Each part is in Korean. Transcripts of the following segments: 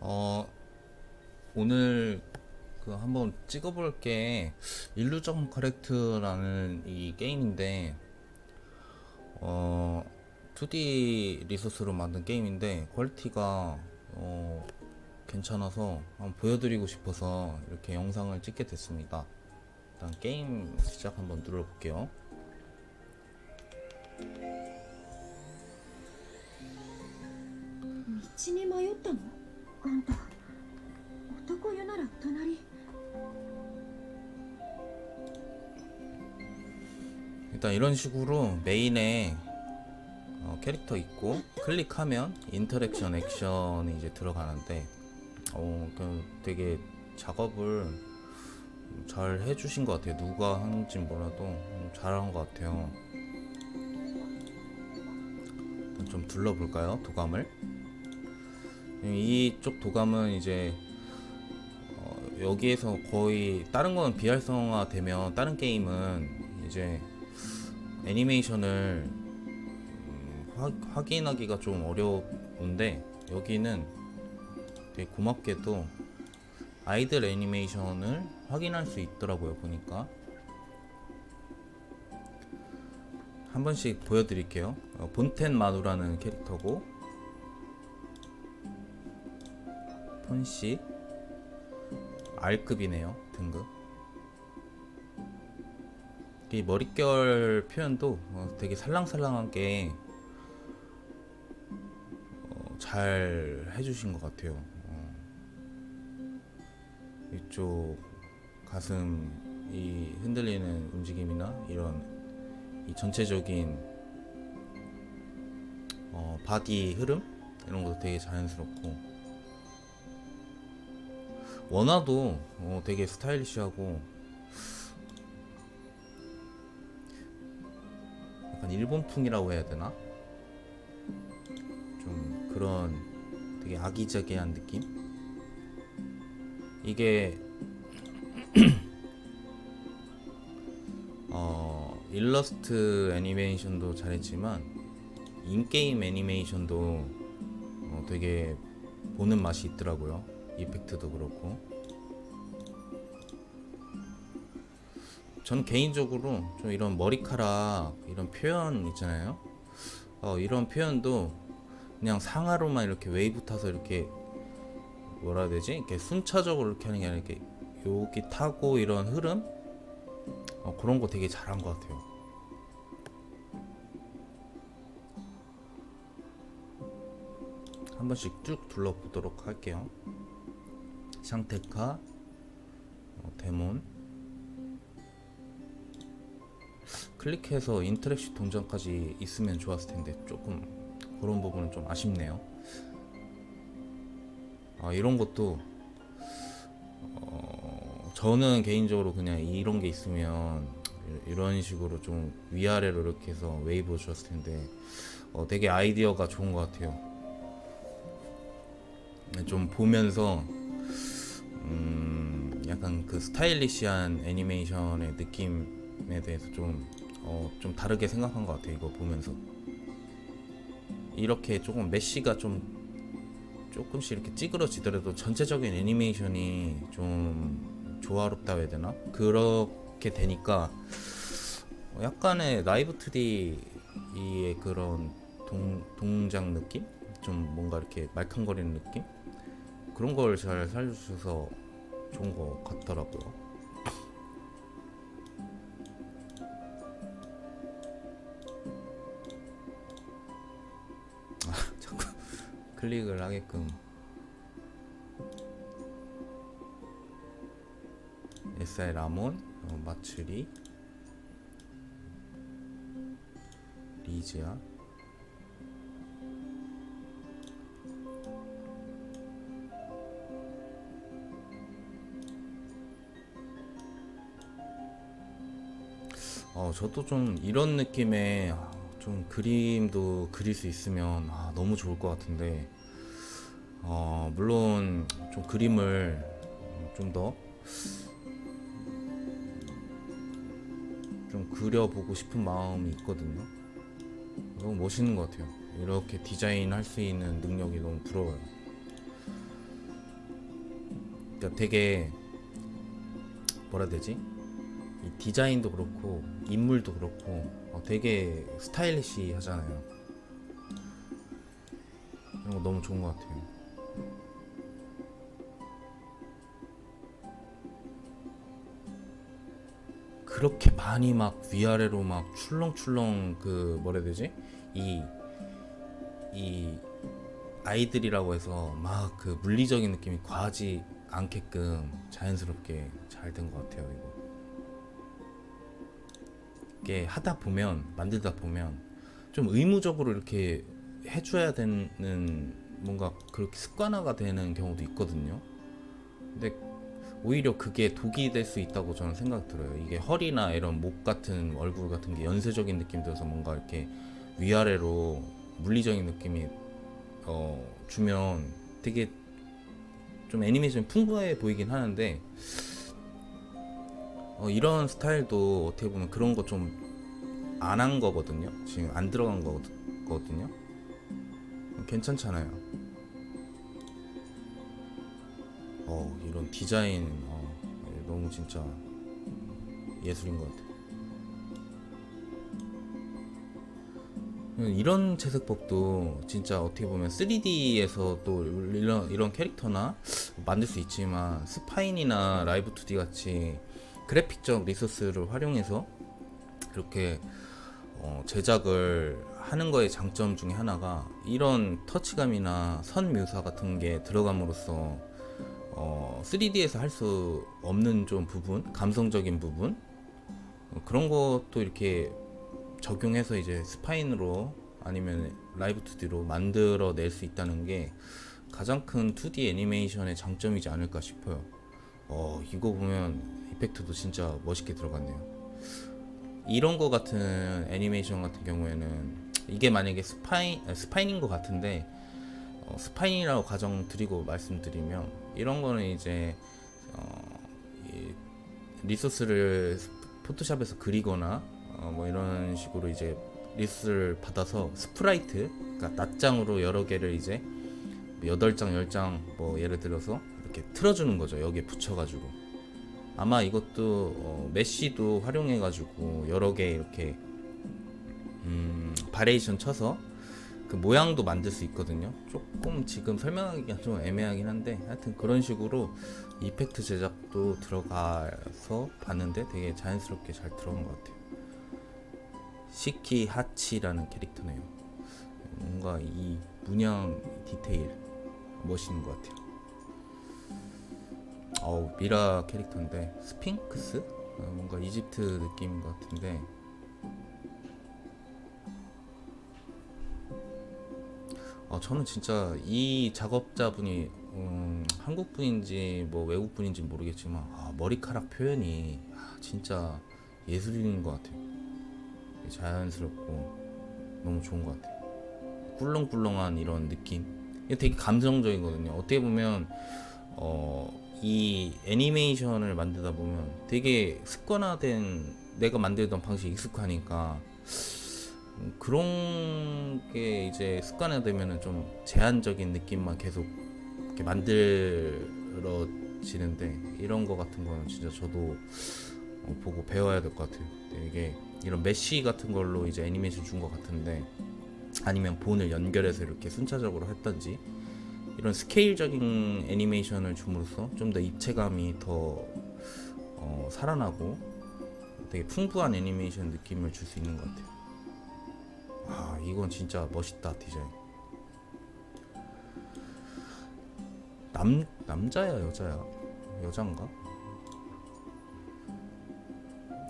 어 오늘 그 한번 찍어볼 게 일루전 커렉트라는 이 게임인데 어 2D 리소스로 만든 게임인데 퀄리티가 어 괜찮아서 한번 보여드리고 싶어서 이렇게 영상을 찍게 됐습니다. 일단 게임 시작 한번 눌러볼게요. 道に迷ったのあんた男湯なら隣 일단 이런 식으로 메인에 어, 캐릭터 있고 클릭하면 인터랙션 액션이 이제 들어가는데 어, 그 되게 작업을 잘 해주신 것 같아요. 누가 하는지 몰라도 음, 잘한 것 같아요. 일단 좀 둘러볼까요? 도감을. 이쪽 도감은 이제 어, 여기에서 거의 다른 거는 비활성화 되면 다른 게임은 이제 애니메이션을 음, 확- 확인하기가 좀 어려운데 여기는 되게 고맙게도 아이들 애니메이션을 확인할 수 있더라고요 보니까. 한 번씩 보여드릴게요. 어, 본텐 마누라는 캐릭터고 폰씨 R급이네요 등급 이 머릿결 표현도 어, 되게 살랑살랑하게 어, 잘 해주신 것 같아요. 어. 이쪽 가슴 이 흔들리는 움직임이나 이런 이 전체적인 어, 바디 흐름 이런 것도 되게 자연스럽고 원화도 어, 되게 스타일리시하고 약간 일본풍이라고 해야 되나? 좀 그런 되게 아기자기한 느낌? 이게 어 일러스트 애니메이션도 잘했지만 인게임 애니메이션도 어, 되게 보는 맛이 있더라고요. 이펙트도 그렇고. 저는 개인적으로 좀 이런 머리카락 이런 표현 있잖아요. 어, 이런 표현도 그냥 상하로만 이렇게 웨이브 타서 이렇게 뭐라 해야 되지? 이렇게 순차적으로 이렇게 하는 게 아니라 이렇게 여기 타고 이런 흐름 어, 그런 거 되게 잘한 것 같아요. 한 번씩 쭉 둘러보도록 할게요. 샹테카, 어, 데몬, 클릭해서 인터랙션 동작까지 있으면 좋았을 텐데 조금 그런 부분은 좀 아쉽네요. 아 이런 것도 어, 저는 개인적으로 그냥 이런 게 있으면 이- 이런 식으로 좀 위아래로 이렇게 해서 웨이브 주었을 텐데 어, 되게 아이디어가 좋은 것 같아요. 좀 보면서 음, 약간 그 스타일리시한 애니메이션의 느낌에 대해서 좀, 어, 좀 다르게 생각한 것 같아요. 이거 보면서. 이렇게 조금 메시가 좀 조금씩 이렇게 찌그러지더라도 전체적인 애니메이션이 좀 조화롭다고 해야 되나? 그렇게 되니까 약간의 라이브 2D의 그런 동, 동작 느낌? 좀 뭔가 이렇게 말캉거리는 느낌? 그런 걸 잘 살려주셔서 좋은 것 같더라고요. 아, 자꾸 클릭을 하게끔 SI 라몬, 어, 마츠리, 리지아, 어, 저도 좀 이런 느낌의 아, 좀 그림도 그릴 수 있으면 아, 너무 좋을 것 같은데 어, 물론 좀 그림을 좀더좀 그려보고 싶은 마음이 있거든요. 너무 멋있는 것 같아요. 이렇게 디자인할 수 있는 능력이 너무 부러워요. 그러니까 되게 뭐라 해야 되지? 이 디자인도 그렇고 인물도 그렇고 어, 되게 스타일리시 하잖아요. 이런 거 너무 좋은 것 같아요. 그렇게 많이 막 위아래로 막 출렁출렁 그 뭐라 해야 되지? 이 이 아이들이라고 해서 막 그 물리적인 느낌이 과하지 않게끔 자연스럽게 잘 된 것 같아요 이거. 이게 하다 보면 만들다 보면 좀 의무적으로 이렇게 해줘야 되는 뭔가 그렇게 습관화가 되는 경우도 있거든요. 근데 오히려 그게 독이 될 수 있다고 저는 생각 들어요. 이게 허리나 이런 목 같은 얼굴 같은 게 연쇄적인 느낌 들어서 뭔가 이렇게 위아래로 물리적인 느낌이 어, 주면 되게 좀 애니메이션이 풍부해 보이긴 하는데 어, 이런 스타일도 어떻게 보면 그런 거 좀 안 한 거거든요. 지금 안 들어간 거거든요. 괜찮잖아요. 어 이런 디자인 어, 너무 진짜 예술인 것 같아요. 이런 채색법도 진짜 어떻게 보면 3D에서 또 이런 이런 캐릭터나 만들 수 있지만 스파인이나 라이브 2D 같이 그래픽적 리소스를 활용해서 이렇게 어, 제작을 하는 거의 장점 중에 하나가 이런 터치감이나 선 묘사 같은 게 들어감으로써 어, 3D에서 할 수 없는 좀 부분, 감성적인 부분 어, 그런 것도 이렇게 적용해서 이제 스파인으로 아니면 라이브 2D로 만들어 낼 수 있다는 게 가장 큰 2D 애니메이션의 장점이지 않을까 싶어요. 어, 이거 보면 이펙트도 진짜 멋있게 들어갔네요. 이런 거 같은 애니메이션 같은 경우에는 이게 만약에 스파인 아, 스파인인 것 같은데 어, 스파인이라고 가정 드리고 말씀드리면 이런 거는 이제 어, 이 리소스를 포토샵에서 그리거나 어, 뭐 이런 식으로 이제 리스를 받아서 스프라이트 그러니까 낱장으로 여러 개를 이제 뭐 여덟 장, 열장뭐 예를 들어서 이렇게 틀어주는 거죠. 여기에 붙여가지고 아마 이것도 어, 메쉬도 활용해가지고 여러 개 이렇게 음, 바레이션 쳐서 그 모양도 만들 수 있거든요. 조금 지금 설명하기가 좀 애매하긴 한데 하여튼 그런 식으로 이펙트 제작도 들어가서 봤는데 되게 자연스럽게 잘 들어간 것 같아요. 시키 하치라는 캐릭터네요. 뭔가 이 문양 디테일 멋있는 것 같아요. 어우 미라 캐릭터인데 스핑크스? 어, 뭔가 이집트 느낌인 것 같은데 어, 저는 진짜 이 작업자분이 음, 한국 분인지 뭐 외국 분인지 모르겠지만 아, 머리카락 표현이 아, 진짜 예술인 것 같아요. 자연스럽고 너무 좋은 것 같아요. 꿀렁꿀렁한 이런 느낌. 되게 감성적이거든요. 어떻게 보면 어, 이 애니메이션을 만들다 보면 되게 습관화된 내가 만들던 방식이 익숙하니까 음, 그런 게 이제 습관화되면은 좀 제한적인 느낌만 계속 이렇게 만들어지는데 이런 거 같은 거는 진짜 저도 어, 보고 배워야 될 것 같아요. 이게 이런 메쉬 같은 걸로 이제 애니메이션 준 것 같은데 아니면 본을 연결해서 이렇게 순차적으로 했던지 이런 스케일적인 애니메이션을 줌으로써 좀 더 입체감이 더 어, 살아나고 되게 풍부한 애니메이션 느낌을 줄 수 있는 것 같아요. 아 이건 진짜 멋있다 디자인. 남 남자야 여자야 여잔가?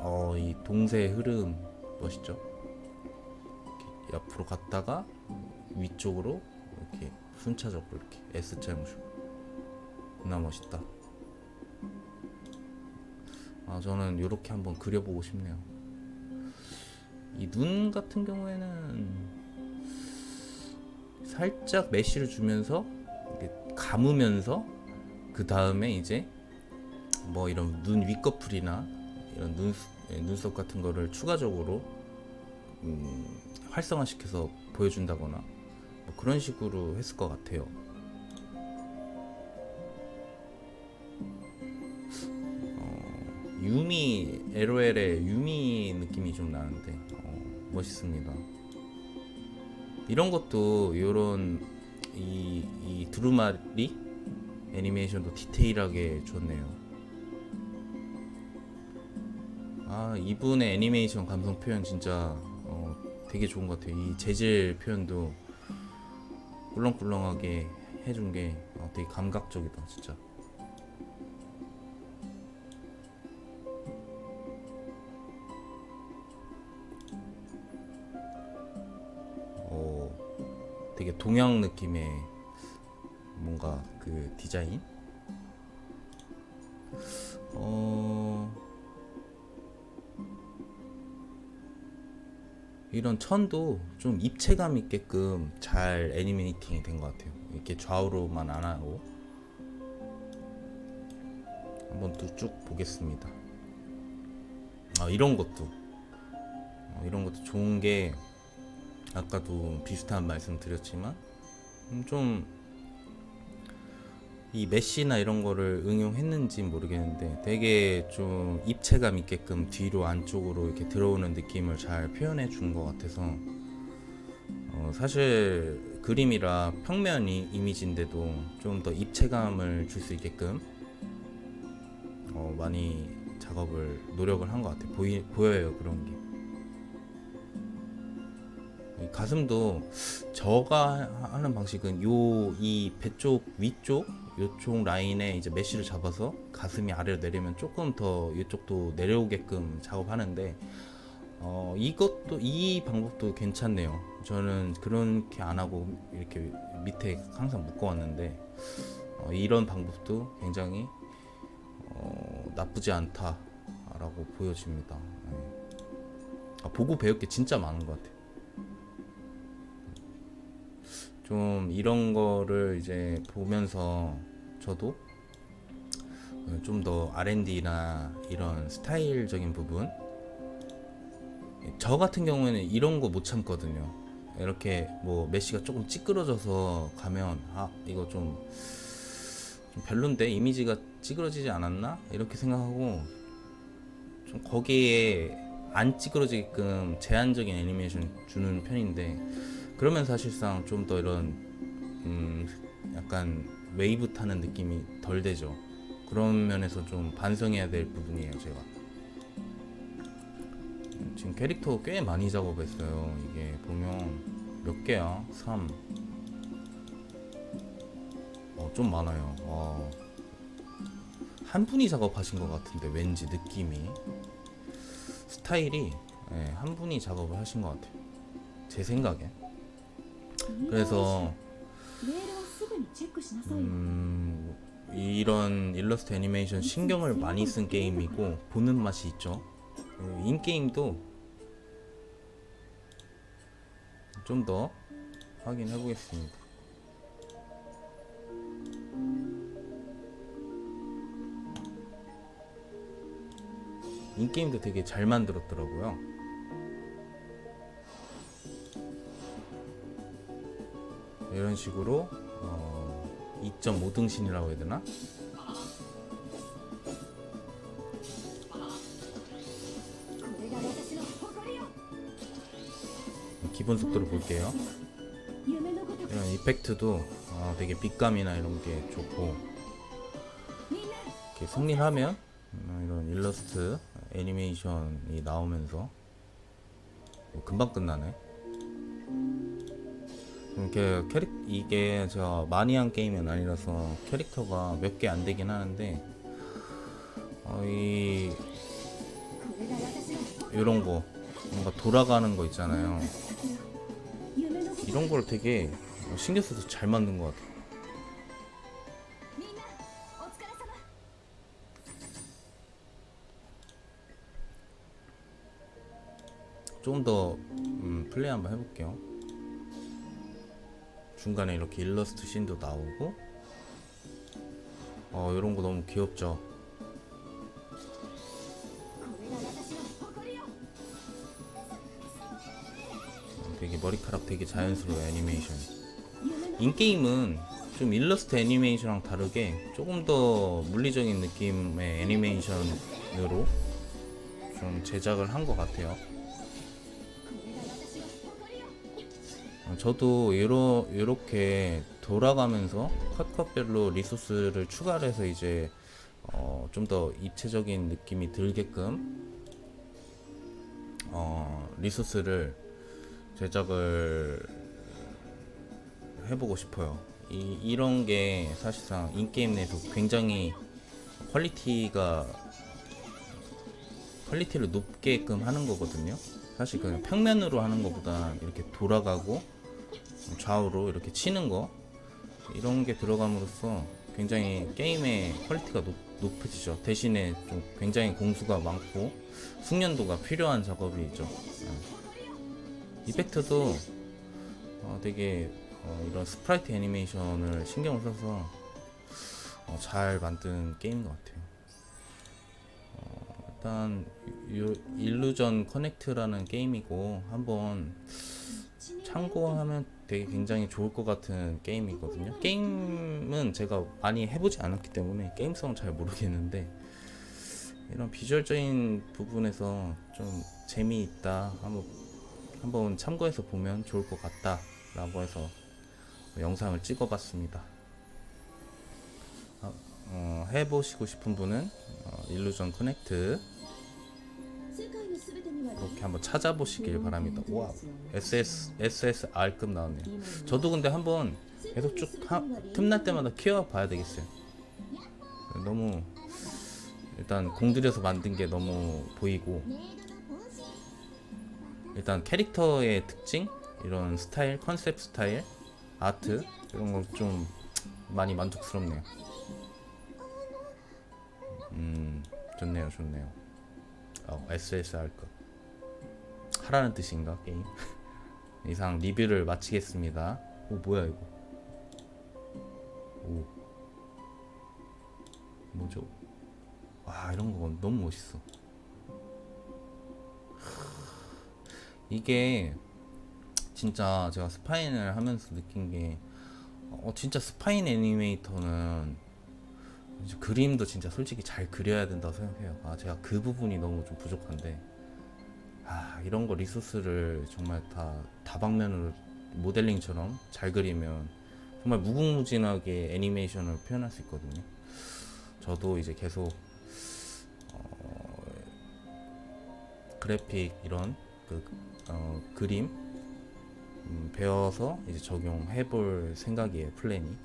어이 동세의 흐름 멋있죠? 옆으로 갔다가 위쪽으로 이렇게 순차적으로 이렇게 S자 형식 겁나 멋있다. 아 저는 이렇게 한번 그려보고 싶네요. 이 눈 같은 경우에는 살짝 메쉬를 주면서 감으면서 그 다음에 이제 뭐 이런 눈 윗꺼풀이나 이런 눈 예, 눈썹 같은 거를 추가적으로 음, 활성화시켜서 보여준다거나 뭐 그런 식으로 했을 것 같아요. 어, 유미 LOL의 유미 느낌이 좀 나는데 어, 멋있습니다. 이런 것도 이런 이, 이 두루마리 애니메이션도 디테일하게 좋네요. 아 이분의 애니메이션 감성 표현 진짜 어, 되게 좋은 것 같아요. 이 재질 표현도 꿀렁꿀렁하게 해준 게 어, 되게 감각적이다 진짜. 어, 되게 동양 느낌의 뭔가 그 디자인. 어. 이런 천도 좀 입체감 있게끔 잘 애니메이팅이 된 것 같아요. 이렇게 좌우로만 안 하고 한번 또 쭉 보겠습니다. 아 이런 것도 어, 이런 것도 좋은 게 아까도 비슷한 말씀 드렸지만 음, 좀 이 메시나 이런 거를 응용했는지 모르겠는데 되게 좀 입체감 있게끔 뒤로 안쪽으로 이렇게 들어오는 느낌을 잘 표현해 준 것 같아서 어, 사실 그림이라 평면 이, 이미지인데도 좀 더 입체감을 줄 수 있게끔 어, 많이 작업을 노력을 한 것 같아요. 보이, 보여요 그런 게. 이 가슴도 저가 하는 방식은 요 이 배 쪽 위쪽 요쪽 라인에 이제 메쉬를 잡아서 가슴이 아래로 내리면 조금 더 이쪽도 내려오게끔 작업하는데 어 이것도 이 방법도 괜찮네요. 저는 그렇게 안 하고 이렇게 밑에 항상 묶어 왔는데 어, 이런 방법도 굉장히 어, 나쁘지 않다라고 보여집니다. 네. 아, 보고 배울 게 진짜 많은 것 같아요. 좀 이런 거를 이제 보면서 저도 좀 더 R&D나 이런 스타일적인 부분 저 같은 경우에는 이런 거 못 참거든요. 이렇게 뭐 메시가 조금 찌그러져서 가면 아 이거 좀, 좀 별론데 이미지가 찌그러지지 않았나 이렇게 생각하고 좀 거기에 안 찌그러지게끔 제한적인 애니메이션 주는 편인데 그러면 사실상 좀 더 이런 음 약간 웨이브 타는 느낌이 덜 되죠. 그런 면에서 좀 반성해야 될 부분이에요, 제가. 음, 지금 캐릭터 꽤 많이 작업했어요. 이게 보면 몇 개야? 3. 어, 좀 많아요. 와. 한 분이 작업하신 것 같은데 왠지 느낌이 스타일이 예, 한 분이 작업을 하신 것 같아요. 제 생각에. 그래서 음, 이런 일러스트 애니메이션 신경을 많이 쓴 게임이고 보는 맛이 있죠. 인게임도 좀 더 확인해 보겠습니다. 인게임도 되게 잘 만들었더라고요. 이런 식으로 어, 2.5등신이라고 해야 되나? 기본 속도를 볼게요. 이런 이펙트도 어, 되게 빛감이나 이런 게 좋고 이렇게 승리하면 음, 이런 일러스트 애니메이션이 나오면서 뭐 금방 끝나네. 이게 캐릭 이게 제가 많이 한 게임은 아니라서 캐릭터가 몇 개 안 되긴 하는데 어, 이 이런 거 뭔가 돌아가는 거 있잖아요. 이런 걸 되게 신경 써서 잘 만든 것 같아요. 좀더 음, 플레이 한번 해볼게요. 중간에 이렇게 일러스트 씬도 나오고. 어 이런 거 너무 귀엽죠? 어, 되게 머리카락 되게 자연스러워 애니메이션 인게임은 좀 일러스트 애니메이션이랑 다르게 조금 더 물리적인 느낌의 애니메이션으로 좀 제작을 한 것 같아요. 저도 요러, 요렇게 돌아가면서 컷컷별로 리소스를 추가를 해서 이제 어, 좀 더 입체적인 느낌이 들게끔 어, 리소스를 제작을 해보고 싶어요. 이, 이런 게 사실상 인게임 내에서 굉장히 퀄리티가 퀄리티를 높게끔 하는 거거든요. 사실 그냥 평면으로 하는 것보다 이렇게 돌아가고 좌우로 이렇게 치는 거 이런 게 들어감으로써 굉장히 게임의 퀄리티가 높, 높아지죠. 대신에 좀 굉장히 공수가 많고 숙련도가 필요한 작업이 있죠. 예. 이펙트도 어, 되게 어, 이런 스프라이트 애니메이션을 신경을 써서 어, 잘 만든 게임인 것 같아요. 어, 일단 요 일루전 커넥트라는 게임이고 한번 참고하면 되게 굉장히 좋을 것 같은 게임이거든요. 게임은 제가 많이 해보지 않았기 때문에 게임성은 잘 모르겠는데 이런 비주얼적인 부분에서 좀 재미있다 한번 한번 참고해서 보면 좋을 것 같다라고 해서 영상을 찍어봤습니다. 아, 어, 해보시고 싶은 분은 어, 일루전 커넥트 그렇게 한번 찾아보시길 바랍니다. 와 SS SSR급 나오네요. 저도 근데 한번 계속 쭉 하, 틈날 때마다 키워 봐야 되겠어요. 너무 일단 공들여서 만든 게 너무 보이고 일단 캐릭터의 특징 이런 스타일 컨셉 스타일 아트 이런 건 좀 많이 만족스럽네요. 음 좋네요 좋네요. 어, SSR급. 하라는 뜻인가 게임? 이상 리뷰를 마치겠습니다. 오 뭐야 이거? 오 뭐죠? 와 이런 거 너무 멋있어. 이게 진짜 제가 스파인을 하면서 느낀 게 어, 진짜 스파인 애니메이터는 그림도 진짜 솔직히 잘 그려야 된다고 생각해요. 아 제가 그 부분이 너무 좀 부족한데 아 이런 거 리소스를 정말 다 다방면으로 모델링처럼 잘 그리면 정말 무궁무진하게 애니메이션을 표현할 수 있거든요. 저도 이제 계속 어, 그래픽 이런 그 어, 그림 음, 배워서 이제 적용해 볼 생각이에요 플랜이